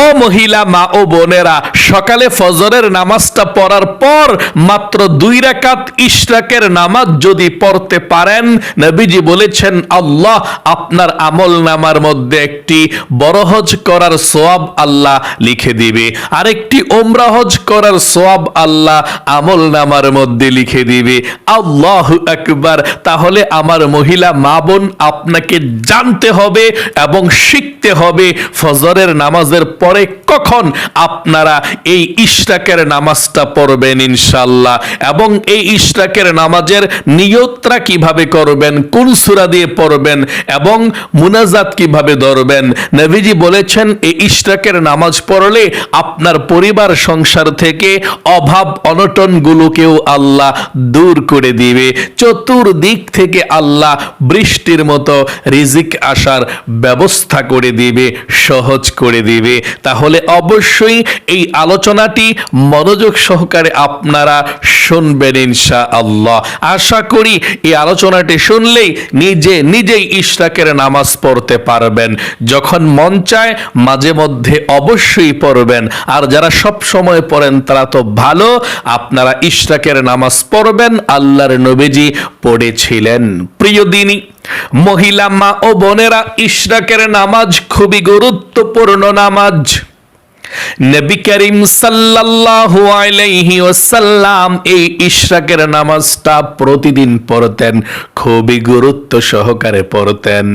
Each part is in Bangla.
ও মহিলা, মা ও বোনেরা, সকালে ফজরের নামাজটা পড়ার পর মাত্র দুই রাকাত ইশরাকের নামাজ যদি পড়তে পারেন, নবীজি বলেছেন, আল্লাহ আপনার আমল নামার মধ্যে একটি বড় হজ করার সোয়াব আল্লাহ লিখে দিবে। আরেকটি ওমরা হজ করার সোয়াব আল্লাহ আমল নামার মধ্যে লিখে দিবে। আল্লাহ একবার তাহলে আমার মহিলা, মা বোন আপনাকে জানতে হবে এবং শিখতে হবে ফজরের নামাজের পরে কখন আপনারা এই ইশরাকের নামাজটা পড়বেন ইনশাল্লাহ এবং এই ইশরাকের নামাজের নিয়তরা কীভাবে করবেন? কোন সূরা দিয়ে পড়বেন? এবং মুনাজাত কীভাবে ধরবেন? নবীজি বলেছেন, এই ইশরাকের নামাজ পড়লে আপনার পরিবার, সংসার থেকে অভাব, অনটনগুলোকেও আল্লাহ দূর করে দিবে। চতুর্দিক থেকে আল্লাহ বৃষ্টির মতো রিজিক আসার ব্যবস্থা করে দিবে, সহজ করে দিবে। তাহলে অবশ্যই এই আলোচনাটি মনোযোগ সহকারে আপনারা শুনবেন ইনশা আল্লাহ আশা করি এই আলোচনাটি শুনলেই নিজে নিজেই ইশরাকের নামাজ পড়তে পারবেন। যখন মন চায় মাঝে মধ্যে অবশ্যই পড়বেন। আর যারা সব সময় পড়েন তারা তো ভালো, আপনারা ইশরাকের নামাজ পড়বেন, আল্লাহর নবীজি পড়েছিলেন। প্রিয় দিনী মহিলা মা ও বোনেরা ইশরাকের নামাজ খুবই গুরুত্বপূর্ণ নামাজ। নবী করিম সাল্লাল্লাহু আলাইহি ওয়াসাল্লাম এই ইশরাকের নামাজটা প্রতিদিন পড়তেন, খুবই গুরুত্ব সহকারে পড়তেন।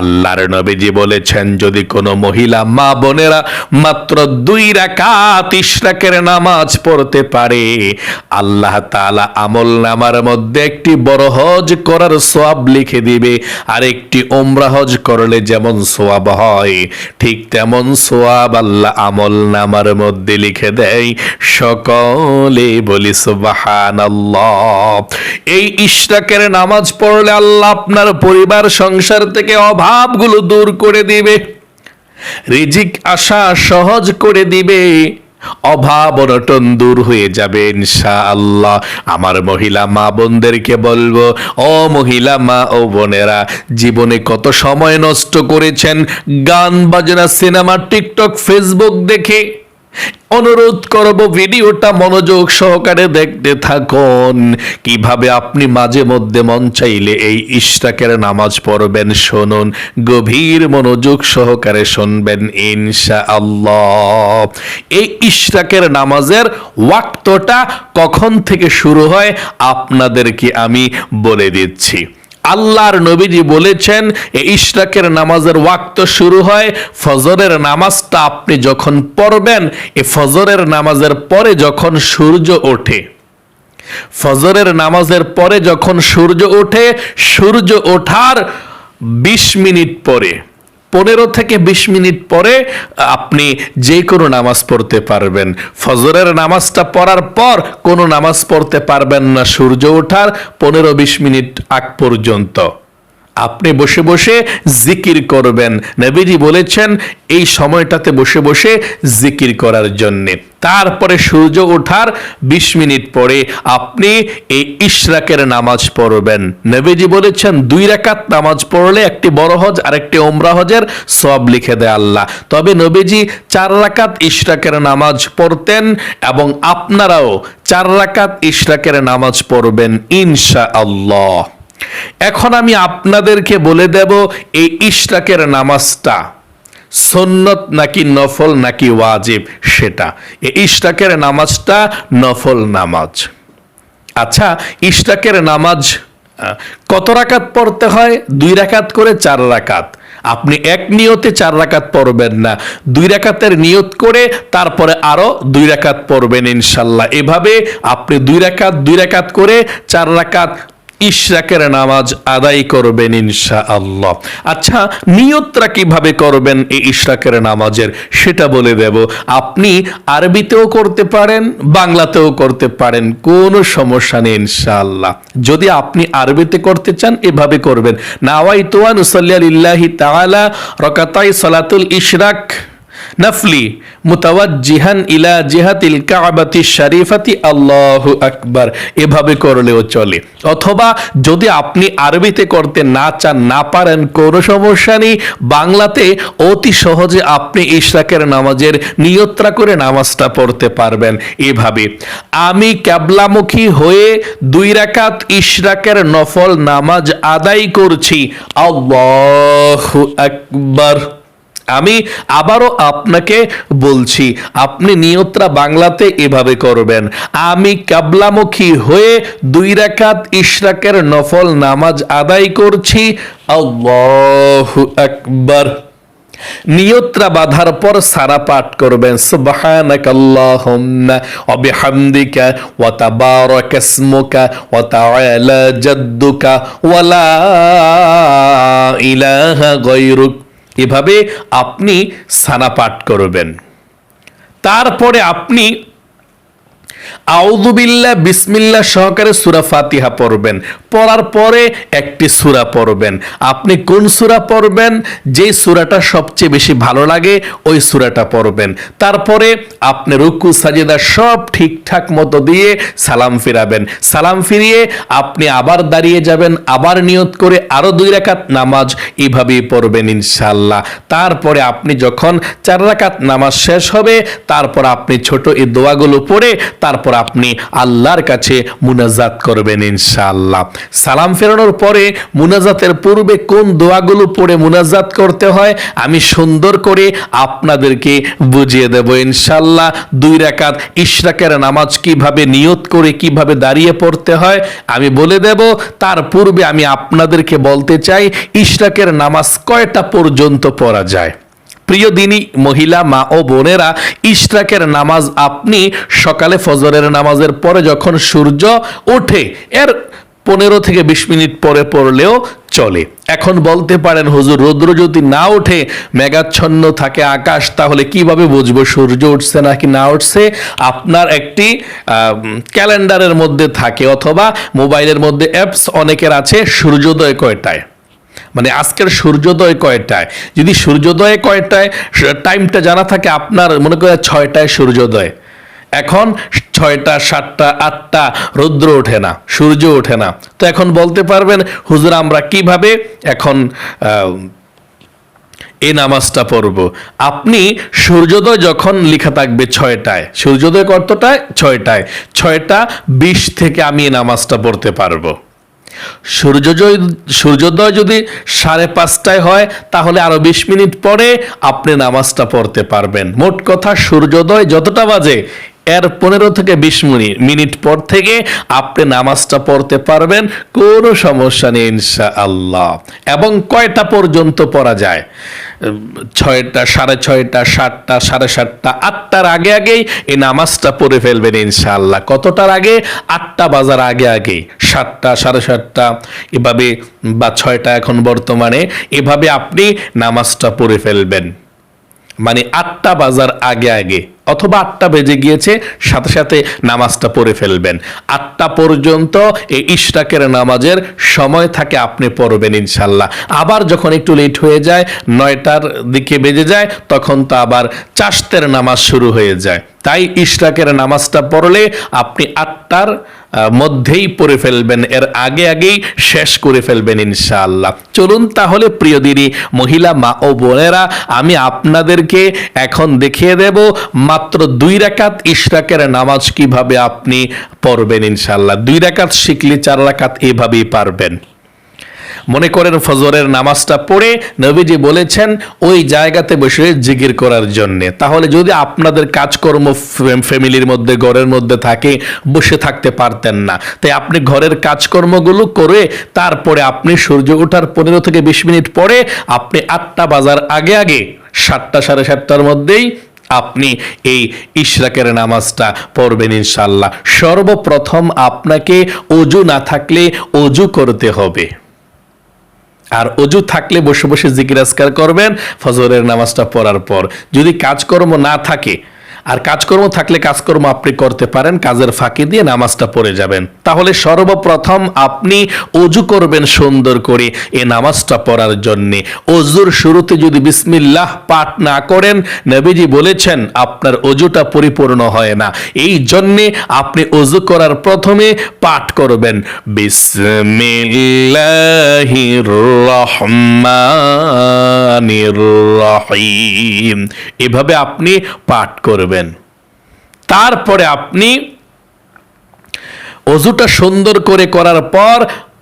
আল্লাহর নবীজি বলেছেন, যদি কোনো মহিলা মা বোনেরা মাত্র দুই রাকাত ইশরাকের নামাজ পড়তে পারে, আল্লাহ তাআলা আমল নামার মধ্যে একটি বড় হজ করার সোয়াব লিখে দিবে, আর একটি ওমরা হজ করলে যেমন সোয়াব হয়, ঠিক তেমন সোয়াব আল্লাহ আমল নামার মধ্যে লিখে দেয়, সকলে বলি সুবহানাল্লাহ। এই ইশরাকের নামাজ পড়লে আল্লাহ আপনার পরিবার, সংসার থেকে অভাবগুলো দূর করে দিবে। রিজিক আসা সহজ করে দিবে। অভাব অনটন দূর হয়ে যাবে ইনশাআল্লাহ। আমার মহিলা মা বোনদেরকে বলব, ও মহিলা মা ও বোনেরা, জীবনে কত সময় নষ্ট করেছেন? গান বাজনা, সিনেমা, টিকটক, ফেসবুক দেখে অনুরোধ করব ভিডিওটা মনোযোগ সহকারে দেখতে থাকুন। কীভাবে আপনি মাঝে মধ্যে মন চাইলে এই ইশরাকের নামাজ পড়বেন শুনুন, গভীর মনোযোগ সহকারে শুনবেন ইনশা আল্লাহ এই ইশরাকের নামাজের ওয়াক্তটা কখন থেকে শুরু হয় আপনাদেরকে আমি বলে দিচ্ছি। আল্লাহর নবীজি বলেছেন এই ইশরাকের নামাজের ওয়াক্ত শুরু হয়, ফজরের নামাজটা আপনি যখন পড়বেন, এ ফজরের নামাজের পরে যখন সূর্য ওঠে। ফজরের নামাজের পরে যখন সূর্য ওঠে, সূর্য ওঠার বিশ মিনিট পরে। পনেরো থেকে বিশ মিনিট পরে আপনি যে কোনো নামাজ পড়তে পারবেন। ফজরের নামাজটা পড়ার পর কোনো নামাজ পড়তে পারবেন না সূর্য ওঠার, পনেরো বিশ মিনিট আগ পর্যন্ত। আপনি বসে বসে জিকির করবেন। নবীজি বলেছেন, এই সময়টাতে বসে বসে জিকির করার জন্যে। তারপরে সূর্য ওঠার বিশ মিনিট পরে আপনি এই ইশরাকের নামাজ পড়বেন। নবীজি বলেছেন, দুই রাকাত নামাজ পড়লে একটি বড় হজ আর একটি ওমরা হজের সব লিখে দেয় আল্লাহ। তবে নবীজি চার রাকাত ইশরাকের নামাজ পড়তেন এবং আপনারাও চার রাকাত ইশরাকের নামাজ পড়বেন ইনশা আল্লাহ এখন আমি আপনাদেরকে বলে দেব, এই ইশরাকের নামাজটা সন্নত নাকি নফল নাকি ওয়াজিব সেটা। এই ইশরাকের নামাজটা নফল নামাজ। আচ্ছা ইশরাকের নামাজ কত রাকাত পড়তে হয়? দুই রাকাত করে চার রাকাত। আপনি এক নিয়তে চার রাকাত পড়বেন না। দুই রাকাতের নিয়ত করে তারপরে আরও দুই রাকাত পড়বেন ইনশাল্লাহ। এভাবে আপনি দুই রাকাত দুই রাকাত করে চার রাকাত ইশরাকের নামাজ আদায় করবেন ইনশা আল্লাহ আচ্ছা নিয়তরা কীভাবে করবেন এই ইশরাকের নামাজের? সেটা বলে দেব। আপনি আরবিতেও করতে পারেন, বাংলাতেও করতে পারেন, কোনো সমস্যা নেই ইনশাআল্লাহ। যদি আপনি আরবিতে করতে চান, এভাবে করবেন। নাওয়াই তোয়ান উসাল্লিয়ালিল্লাহি তাআলা, রকাতাই সালাতুল ইশরাক। নফলি মুতাওয়াজ্জিহান ইলা জিহাতিল কাবাতি শরীফাতি, আল্লাহু আকবার। এভাবে করলেও চলে। অথবা যদি আপনি আরবিতে করতে না চান, না পারেন, কোনো সমস্যা নেই। বাংলাতে অতি সহজে আপনি ইশরাকের নামাজের নিয়ত্রা করে নামাজটা পড়তে পারবেন এভাবে। আমি ক্যাবলামুখী হয়ে দুই রাকাত ইশরাকের নফল নামাজ আদায় করছি। আল্লাহু আকবার। আমি আবারও আপনাকে বলছি, আপনি নিয়ত্রা বাংলাতে এভাবে করবেন। আমি কাবলামুখী হয়ে দুই রাকাত ইশরাকের নফল নামাজ আদায় করছি। আল্লাহু আকবার। নিয়ত্রা বাধার পর সারা পাঠ করবেন। সুবহানাক আল্লাহুম্মা ওয়া বিহামদিকা ওয়া তাবারাকা ইসমুকা ওয়া তাআলা জাদ্দুকা ওয়া লা ইলাহা গায়রুক। এভাবে আপনি সানা পাঠ করবেন। তারপরে আপনি আউদুবিল্লাহ বিসমিল্লাহ সহকারে সুরা ফাতিহা পড়বেন। পড়ার পরে একটি সুরা পড়বেন। আপনি কোন সুরা পড়বেন? যে সুরাটা সবচেয়ে বেশি ভালো লাগে, ওই সুরাটা পড়বেন। তারপরে আপনি রুকু, সাজেদা সব ঠিকঠাক মতো দিয়ে সালাম ফিরাবেন। সালাম ফিরিয়ে আপনি আবার দাঁড়িয়ে যাবেন, আবার নিয়ত করে আরও দুই রাকাত নামাজ এভাবেই পড়বেন ইনশাল্লাহ তারপরে আপনি যখন চার রাকাত নামাজ শেষ হবে, তারপর আপনি ছোট এই দোয়াগুলো পড়ে, তারপর আপনি আল্লাহর কাছে মুনাজাত করবেন ইনশাআল্লাহ। সালাম ফেরানোর পরে মুনাজাতের পূর্বে কোন দোয়াগুলো পড়ে মুনাজাত করতে হয় আমি সুন্দর করে আপনাদেরকে বুঝিয়ে দেব ইনশাআল্লাহ। দুই রাকাত ইশরাকের নামাজ কীভাবে নিয়ত করে কীভাবে দাঁড়িয়ে পড়তে হয় আমি বলে দেব। তার পূর্বে আমি আপনাদেরকে বলতে চাই, ইশরাকের নামাজ কয়টা পর্যন্ত পড়া যায়? প্রিয় দিনী, মহিলা, মা ও বোনেরা, ইশরাকের নামাজ আপনি সকালে ফজরের নামাজের পরে যখন সূর্য ওঠে, এর পনেরো থেকে বিশ মিনিট পরে পড়লেও চলে। এখন বলতে পারেন, হুজুর, রৌদ্র যদি না ওঠে, মেঘাচ্ছন্ন থাকে আকাশ, তাহলে কীভাবে বুঝব সূর্য উঠছে নাকি না উঠছে? আপনার একটি ক্যালেন্ডারের মধ্যে থাকে, অথবা মোবাইলের মধ্যে অ্যাপস অনেকের আছে, সূর্যোদয় কয়টায়? মানে আজকের সূর্যোদয় কয়টায়? যদি সূর্যোদয় কয়টায় টাইমটা জানা থাকে, আপনার মনে করেন ছয়টায় সূর্যোদয়। এখন ছয়টা, সাতটা, আটটা, রৌদ্র ওঠে না, সূর্য ওঠে না। তো এখন বলতে পারবেন, হুজুর, আমরা কীভাবে এখন এই নামাজটা পড়ব? আপনি সূর্যোদয় যখন লেখা থাকবে ছয়টায়, সূর্যোদয় কতটায়? ছয়টায়। ছয়টা বিশ থেকে আমি এই নামাজটা পড়তে পারব। সূর্যোদয় সূর্যোদয় যদি সাড়ে পাঁচটায় হয়, তাহলে আরও বিশ মিনিট পরে আপনি নামাজটা পড়তে পারবেন। মোট কথা সূর্যোদয় যতটা বাজে এর পনেরো থেকে বিশ মিনিট মিনিট পর থেকে আপনি নামাজটা পড়তে পারবেন, কোনো সমস্যা নেই ইনশা আল্লাহ এবং কয়টা পর্যন্ত পড়া যায়? ছয়টা, সাড়ে ছয়টা, সাতটা, সাড়ে সাতটা, আটটার আগে আগেই এই নামাজটা পড়ে ফেলবেন ইনশাআল্লাহ। কতটার আগে? আটটা বাজার আগে আগে সাতটা, সাড়ে সাতটা, এভাবে বা ছয়টা এখন বর্তমানে, এভাবে আপনি নামাজটা পড়ে ফেলবেন। মানে আটটা বাজার আগে আগে, অথবা আটটা বেজে গিয়েছে, সাথে সাথে নামাজটা পড়ে ফেলবেন। আটটা পর্যন্ত এই ইশরাকের নামাজের সময় থাকে, আপনি পড়বেন ইনশাল্লাহ। আবার যখন একটু লেট হয়ে যায়, নয়টার দিকে বেজে যায়, তখন তো আবার চাষতের নামাজ শুরু হয়ে যায়। তাই ইশরাকের নামাজটা পড়লে আপনি আটটার মধ্যেই পড়ে ফেলবেন, এর আগে আগেই শেষ করে ফেলবেন ইনশাআল্লাহ। চলুন তাহলে প্রিয় দিদি, মহিলা মা ও বোনেরা, আমি আপনাদেরকে এখন দেখিয়ে দেব মাত্র দুই রাকাত ইশরাকের নামাজ কীভাবে আপনি পড়বেন ইনশাআল্লাহ। দুই রাকাত শিখলে চার রাকাত এভাবেই পারবেন। মনে করেন ফজরের নামাজটা পড়ে নবীজি বলেছেন, ওই জায়গাতে বসে জিকির করার জন্যে। তাহলে যদি আপনাদের কাজকর্ম ফ্যামিলির মধ্যে, ঘরের মধ্যে থাকে, বসে থাকতে পারতেন না। তাই আপনি ঘরের কাজকর্মগুলো করে, তারপরে আপনি সূর্য ওঠার পনেরো থেকে বিশ মিনিট পরে আপনি আটটা বাজার আগে আগে সাতটা সাড়ে সাতটার মধ্যেই আপনি এই ইশরাকের নামাজটা পড়বেন ইনশাল্লাহ সর্বপ্রথম আপনাকে অজু না থাকলে অজু করতে হবে। আর অজু থাকলে বসে বসে জিকির আজকার করবেন, ফজরের নামাজটা পড়ার পর। যদি কাজকর্ম না থাকে আর কাজকর্ম থাকলে কাজকর্ম আপনি করতে পারেন, কাজের ফাঁকি দিয়ে নামাজটা পড়ে যাবেন। তাহলে সর্বপ্রথম আপনি অজু করবেন সুন্দর করে এ নামাজটা পড়ার জন্যে। অজুর শুরুতে যদি বিসমিল্লাহ পাঠ না করেন, নবীজি বলেছেন, আপনার অজুটা পরিপূর্ণ হয় না। এই জন্যে আপনি অজু করার প্রথমে পাঠ করবেন, বিসমিল্লাহির রহমানির রহিম। এভাবে আপনি পাঠ করবেন। তারপরে আপনি অজুটা সুন্দর করে করার পর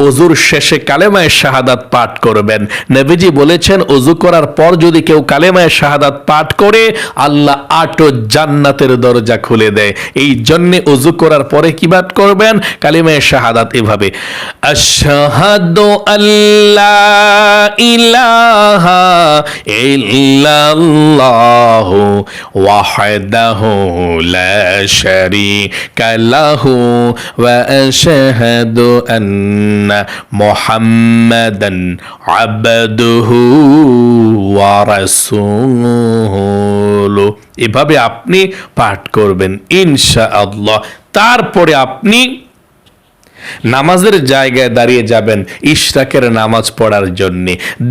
অজুর শেষে কালেমায় শাহাদাত পাঠ করবেন। নবীজি বলেছেন অজু করার পর যদি কেউ কালেমায় শাহাদাত পাঠ করে, আল্লাহ আটো জান্নাতের দরজা খুলে দেয়। এই জন্যে অজু করার পরে কি পাঠ করবেন? কালেমায় শাহাদাত এভাবে, আশহাদু আল্লাহ ইলাহা মুহাম্মাদান আবদুহু ওয়া রাসূলুহু এভাবে আপনি পাঠ করবেন ইনশাআল্লাহ। তারপরে আপনি নামাজের জায়গায় দাঁড়িয়ে যাবেন ইশরাকের নামাজ পড়ার জন্য।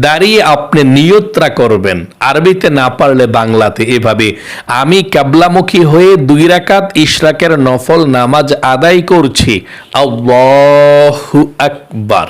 দাঁড়িয়ে আপনি নিয়ত্রা করবেন। আরবিতে না পারলে বাংলাতে এভাবে, আমি কাবলামুখী হয়ে দুই রাকাত ইশরাকের নফল নামাজ আদায় করছি। আকবার।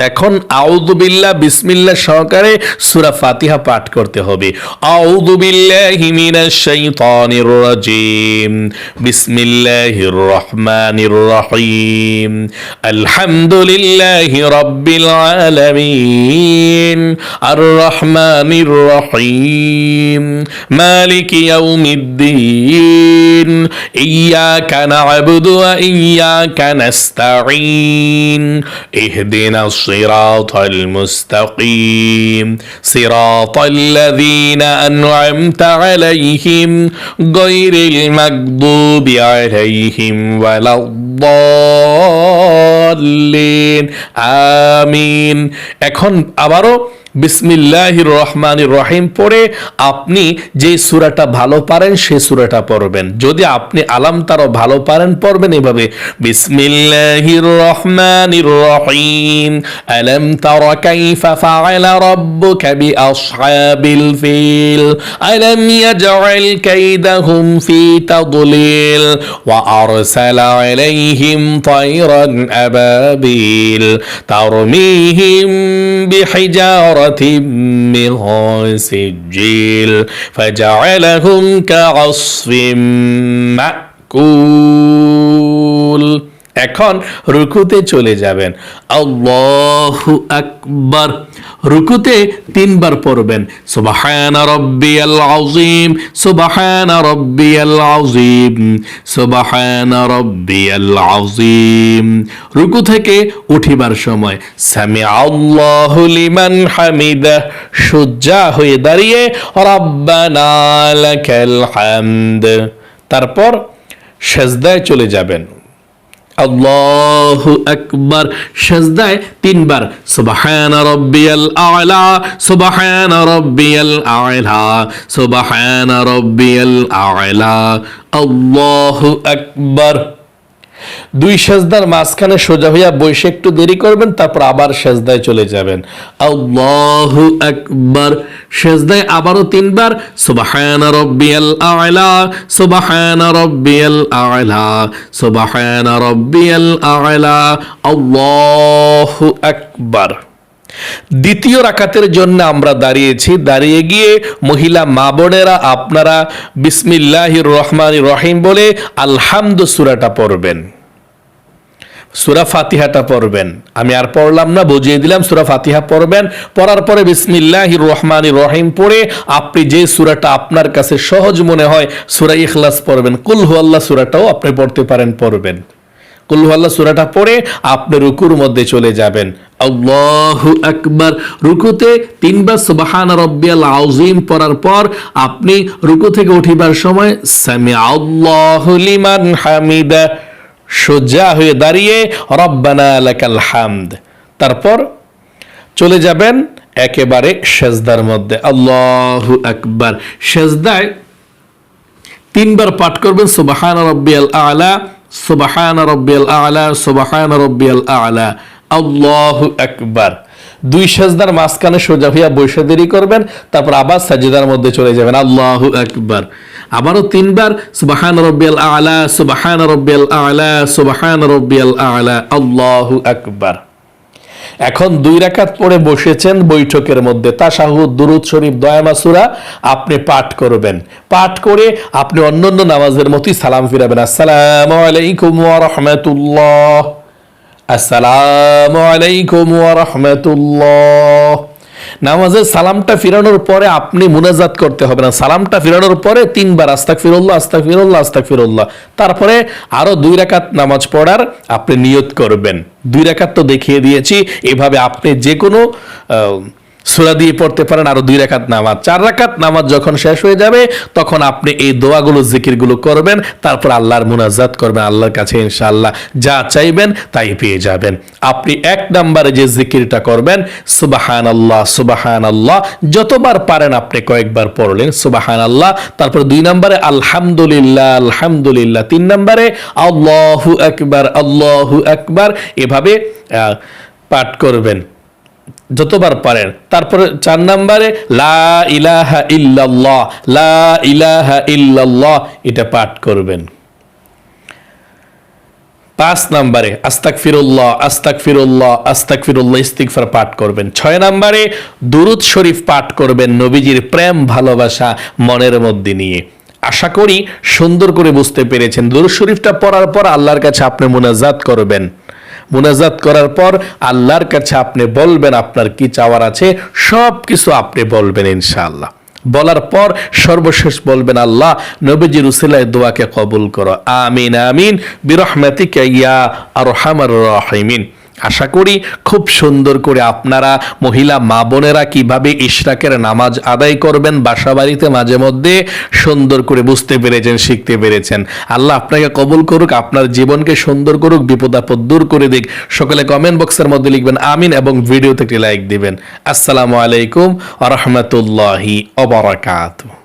এখন আউযু বিল্লাহ বিসমিল্লাহ সহকারে সুরা ফাতিহা পাঠ করতে হবে। আউযু বিল্লাহি মিনাশ শাইতানির রাজিম। বিসমিল্লাহির রহমানির রহিম। আলহামদুলিল্লাহি রাব্বিল আলামিন। আর রহমানির রহিম। মালিকি ইয়াউমিদ্দিন। ইয়াকা না'বুদু ওয়া ইয়াকা নাস্তাঈন। ইহদিনাস الصراط المستقيم صراط الذين أنعمت عليهم غير المغضوب عليهم ولا الضالين آمين এখন আবারও বিসমিল্লাহির রহমানির রহিম পড়ে আপনি যে সূরাটা ভালো পারেন সেই সূরাটা পড়বেন। যদি আপনি আলাম তারও ভালো পারেন, পড়বেন এভাবে বিসমিল্লাহির রহমানির রহিম আলাম তারা কাইফা ফাআলা রাব্বুকা বিআসহাবিল ফিল, আলাম ইয়াজআল কাইদাহুম ফি তাদলিল, ওয়া আরসালা আলাইহিম তায়রান আবাবিল, তারমিহিম বিহিজার من سجيل فجعلهم كعصف مأكول এখন রুকুতে চলে যাবেন আল্লাহু আকবার রুকুতে তিনবার পড়বেন। সুবহান রব্বিয়াল আযীম, সুবহান রব্বিয়াল আযীম, সুবহান রব্বিয়াল আযীম। রুকু থেকে উঠিবার সময় সামি আল্লাহু লিমান হামিদা, সুজ্জা হয়ে দাঁড়িয়ে, রব্বানা লাকাল হামদ। তারপর সেজদায় চলে যাবেন। আল্লাহু আকবার সাজদায় তিনবার, সুবহান রাব্বিয়াল আ'লা, সুবহান রাব্বিয়াল আ'লা, সুবহান রাব্বিয়াল আ'লা, আল্লাহু আকবার। দুই সেজদার মাঝখানে সোজা হইয়া বসে একটু দেরি করবেন, তারপর আবার সেজদায় চলে যাবেন। আল্লাহু আকবার। সেজদায় আবারও তিনবার, সুবহান রব্বিয়াল আ'লা, সুবহান রব্বিয়াল আ'লা, সুবহান রব্বিয়াল আ'লা। আল্লাহু আকবার। দ্বিতীয় রাকাতের জন্য আমরা দাঁড়িয়েছি। দাঁড়িয়ে গিয়ে মহিলা মা বোনেরা, আপনারা বিসমিল্লাহির রহমান রহিম বলে আলহামদু সুরাটা পড়বেন। সুরা ফাতিহাটা পড়বেন। আমি আর পড়লাম না, বুঝিয়ে দিলাম, সুরা ফাতিহা পড়বেন। পড়ার পরে বিসমিল্লাহির রহমান রহিম পড়ে আপনি যে সুরাটা আপনার কাছে সহজ মনে হয়, সুরা ইখলাস পড়বেন। কুল হু আল্লাহ সুরাটাও আপনি পড়তে পারেন, পড়বেন। কুলহাল্লা সুরাটা পড়ে, আপনি রুকুর মধ্যে চলে যাবেন। রুকুতে তিনবার সুবহান রব্বিয়াল আউজিম পড়ার পর আপনি রুকু থেকে উঠিবার সময় হামিদা। হয়ে দাঁড়িয়ে রব্বানা হামদ। তারপর চলে যাবেন একেবারে সেজদার মধ্যে। আল্লাহু আকবার। সেজদায় তিনবার পাঠ করবেন সুবাহান রব্বিয়াল আলা। সুবাহান রব্বিয়াল আলা, সুবাহান রব্বিয়াল আলা। আল্লাহ আকবার। দুই সাজদার মাঝখানে সোজা হইয়া বৈশা দেরি করবেন, তারপর আবার সাজিদার মধ্যে চলে যাবেন। আল্লাহ আকবার। আবারও তিনবার, সুবাহান রব্বিয়াল আলা, সুবাহান রব্বিয়াল আলা, সুবাহান রব্বিয়াল আলা। আল্লাহ আকবার। এখন দুই রাকাত পরে বসেছেন বৈঠকের মধ্যে। তাশাহুদ, দুরুদ শরীফ দয়ামাসুরা আপনি পাঠ করবেন। পাঠ করে আপনি অন্য অন্য নামাজের মতোই সালাম ফিরাবেন। আসসালাম আলাইকুম রহমতুল্লাহ। আসসালাম আলাইকুম রাহমাতুল্লাহ। নামাজের সালামটা ফিরানোর পরে আপনি মুনাজাত করতে হবে না। সালামটা ফিরানোর পরে তিনবার আস্তাক ফিরল্লা আস্তাক ফিরুল্লাহ আস্তাক ফিরল্লা তারপরে আরও দুই রাকাত নামাজ পড়ার আপনি নিয়ত করবেন। দুই রাকাত তো দেখিয়ে দিয়েছি। এভাবে আপনি যে কোনো সূরা দিয়ে পড়তে পারেন আরও দুই রাকাত নামাজ। চার রাকাত নামাজ যখন শেষ হয়ে যাবে, তখন আপনি এই দোয়াগুলো, জিকিরগুলো করবেন, তারপর আল্লাহর মুনাজাত করবেন, আল্লাহর কাছে ইনশাআল্লাহ যা চাইবেন তাই পেয়ে যাবেন। আপনি এক নম্বরে যে জিকিরটা করবেন সুবাহান আল্লাহ সুবাহান আল্লাহ যতবার পারেন আপনি কয়েকবার পড়লেন সুবাহান আল্লাহ তারপর দুই নম্বরে আলহামদুলিল্লাহ আলহামদুলিল্লাহ। তিন নম্বরে আল্লাহু আকবার আল্লাহু আকবার। এভাবে পাঠ করবেন। যতবার পারেন। তারপরে চার নম্বরে, লা ইলাহা ইল্লাল্লাহ, লা ইলাহা ইল্লাল্লাহ, এটা পাঠ করবেন। পাঁচ নম্বরে আস্তাক ফিরুল্লাহ আস্তাক ফিরুল্লাহ আস্তাক ফিরুল্লাহ ইস্তিকফার পাঠ করবেন। ছয় নম্বরে, দুরুদ শরীফ পাঠ করবেন নবীজির প্রেম, ভালোবাসা মনের মধ্যে নিয়ে। আশা করি সুন্দর করে বুঝতে পেরেছেন। দুরুদ শরীফটা পড়ার পর আল্লাহর কাছে আপনি মুনাজাত করবেন। মুনাজাত করার পর আল্লাহর কাছে আপনি বলবেন আপনার কি চাওয়ার আছে সব কিছু আপনি বলবেন ইনশাআল্লাহ। বলার পর সর্বশেষ বলবেন, আল্লাহ নবীজির উসিলায় দোয়াকে কবুল করো। আমিন আমিন। বিরহমাতিকা ইয়া আরহামার রাহিমিন। আশা করি খুব সুন্দর করে আপনারা মহিলা মা বোনেরা কীভাবে ইশরাকের নামাজ আদায় করবেন বাসা বাড়িতে মাঝে মধ্যে সুন্দর করে বুঝতে পেরেছেন, শিখতে পেরেছেন। আল্লাহ আপনাকে কবুল করুক, আপনার জীবনকে সুন্দর করুক, বিপদ আপদ দূর করে দিক। সকলে কমেন্ট বক্সের মধ্যে লিখবেন আমিন এবং ভিডিওতে একটি লাইক দিবেন। আসসালামু আলাইকুম আ অবরাকাতু